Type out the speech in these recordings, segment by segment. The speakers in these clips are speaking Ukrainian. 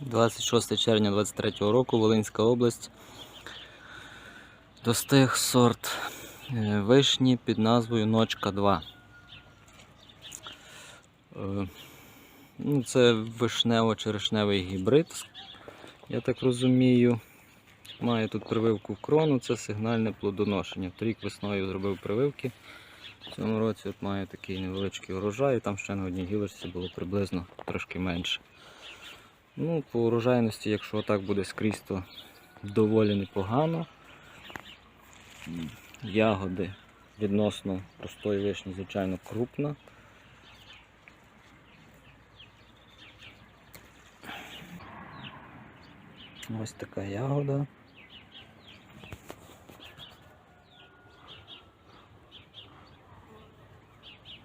26 червня 23 року, Волинська область. Достиг сорт е, вишні під назвою Ночка 2. Е, Ну, це вишнево-черешневий гібрид, я так розумію. Має тут прививку в крону, це сигнальне плодоношення. Торік весною зробив прививки. В цьому році от має такий невеличкий урожай, там ще на одній гілочці було приблизно трошки менше. Ну, по урожайності, якщо так буде скрізь, то доволі непогано. Ягоди відносно простої вишні, звичайно, крупна. Ось така ягода.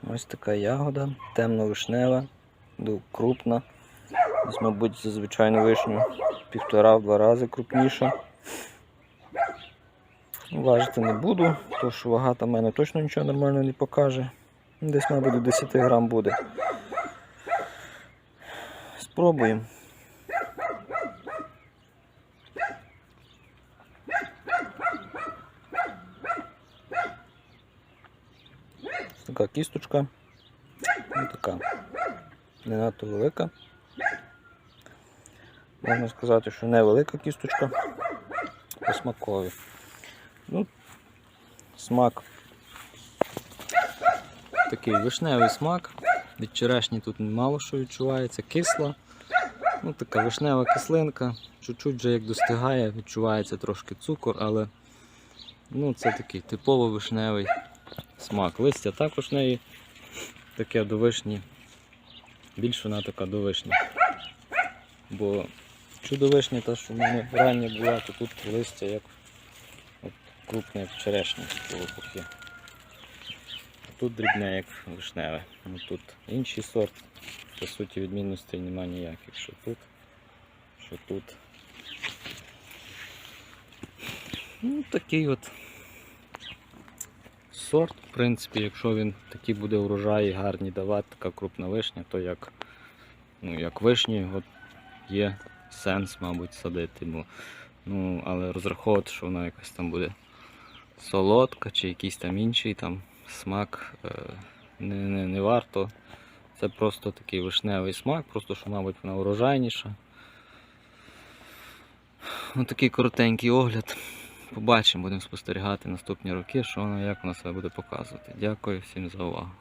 Ось така ягода, темно-вишнева, крупна. Десь, мабуть, за звичайну вишню півтора-два рази крупніша. Важити не буду, тому що вага там мене точно нічого нормально не покаже. Десь, мабуть, до 10 грам буде. Спробуємо. Така кісточка. Ну, така не надто велика. Можна сказати, що невелика кісточка по смакові. Ну, смак. Такий вишневий смак. Від черешні тут мало що відчувається, кисла. Ну, така вишнева кислинка. Чуть-чуть вже як достигає, відчувається трошки цукор, але ну, це такий типово вишневий смак. Листя також неї таке до вишні. Більш вона така до вишні. Бо чудовишня, та, що в мене рання була, то тут листя як от, крупне, як черешня такого Тут дрібне, як вишневе. Ну, тут інший сорт. По суті, відмінностей немає ніяких. Що тут, що тут. Ну, такий от сорт, в принципі, якщо він такі буде урожаї гарні давати, така крупна вишня, то як, ну, як вишні його є сенс, мабуть, садити. Бо, ну, але розраховувати, що вона якась там буде солодка чи якийсь там інший там смак е, не, не, не варто. Це просто такий вишневий смак, просто що, мабуть, вона урожайніша. Ось такий коротенький огляд. Побачимо, будемо спостерігати наступні роки, що воно як вона себе буде показувати. Дякую всім за увагу.